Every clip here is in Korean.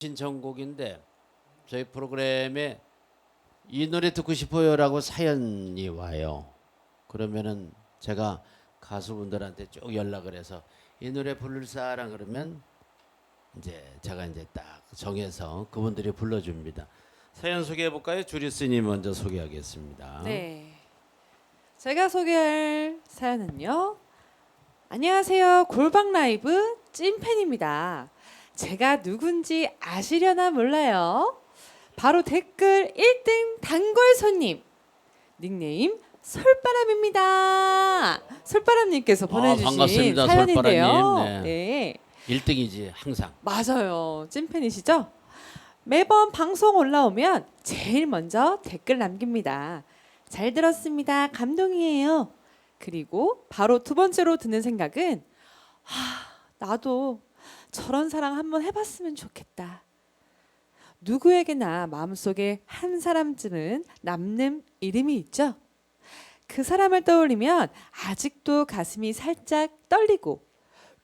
신청곡인데 저희 프로그램에 이 노래 듣고 싶어요라고 사연이 와요. 그러면은 제가 가수분들한테 쭉 연락을 해서 이 노래 부를 사람 그러면 이제 제가 이제 딱 정해서 그분들이 불러줍니다. 사연 소개해 볼까요? 주리스님 먼저 소개하겠습니다. 네. 제가 소개할 사연은요. 안녕하세요. 골방 라이브 찐팬입니다. 제가 누군지 아시려나 몰라요. 바로 댓글 1등 단골 손님. 닉네임 솔바람입니다. 솔바람님께서 보내주신 아, 반갑습니다, 사연인데요. 솔바람님. 네. 1등이지 항상. 맞아요. 찐팬이시죠? 매번 방송 올라오면 제일 먼저 댓글 남깁니다. 잘 들었습니다. 감동이에요. 그리고 바로 두 번째로 드는 생각은 아, 나도 저런 사랑 한번 해봤으면 좋겠다. 누구에게나 마음속에 한 사람쯤은 남는 이름이 있죠. 그 사람을 떠올리면 아직도 가슴이 살짝 떨리고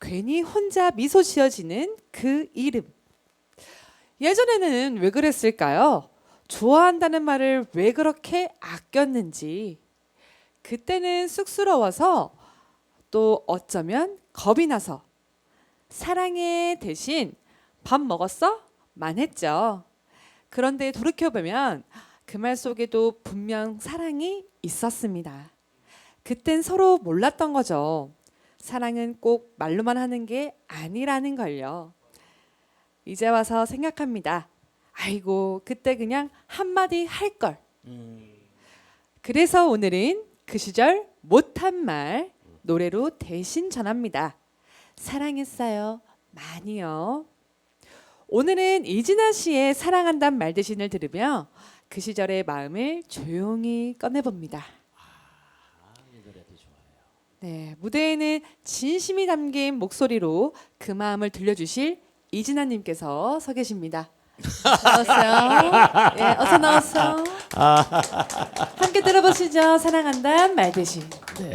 괜히 혼자 미소 지어지는 그 이름. 예전에는 왜 그랬을까요? 좋아한다는 말을 왜 그렇게 아꼈는지. 그때는 쑥스러워서 또 어쩌면 겁이 나서 사랑해 대신 밥 먹었어? 만 했죠. 그런데 돌이켜보면 그 말 속에도 분명 사랑이 있었습니다. 그땐 서로 몰랐던 거죠. 사랑은 꼭 말로만 하는 게 아니라는 걸요. 이제 와서 생각합니다. 아이고, 그때 그냥 한마디 할 걸. 그래서 오늘은 그 시절 못한 말 노래로 대신 전합니다. 사랑했어요. 많이요. 오늘은 이진아 씨의 사랑한단 말 대신을 들으며 그 시절의 마음을 조용히 꺼내봅니다. 이 노래도 좋아요. 네, 무대에는 진심이 담긴 목소리로 그 마음을 들려주실 이진아님께서 서 계십니다. 나왔어요. 예, 어서 나왔어. 함께 들어보시죠. 사랑한다 말 대신. 네.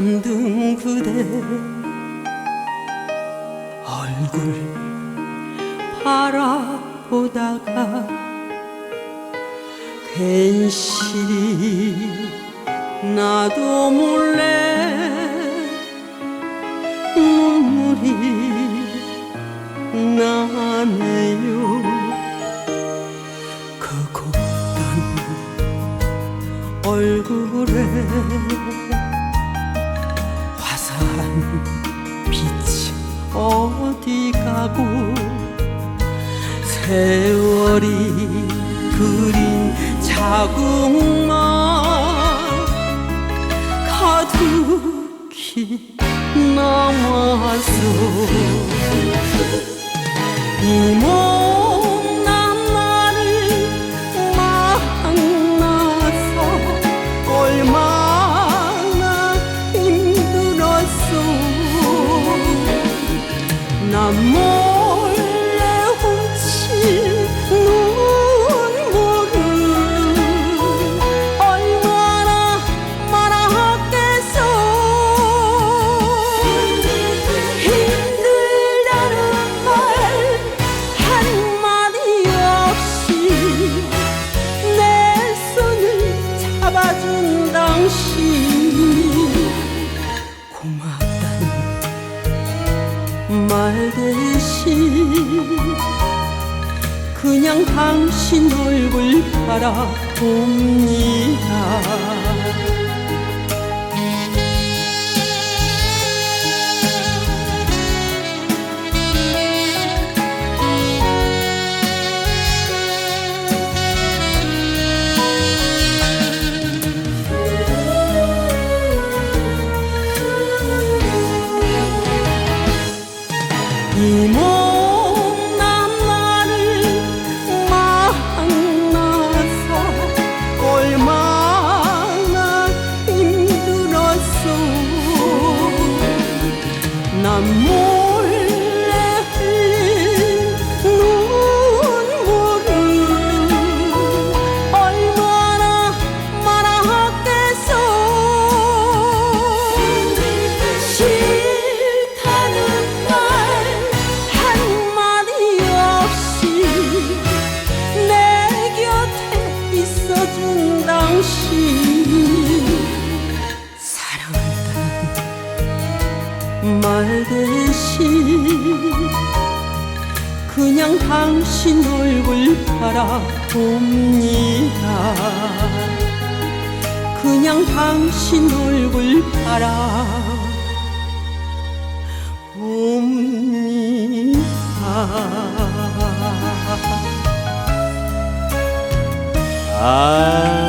잠든 그대 얼굴 바라보다가 괜시리 나도 몰래 눈물이 나네요. 그 곱던 얼굴에 어디 가고 세월이 그린 자국만 가득히 남았어. 이못 그냥 당신 얼굴 바라봅니다 말 대신 그냥 당신 얼굴 바라봅니다. 그냥 당신 얼굴 바라봅니다. 아.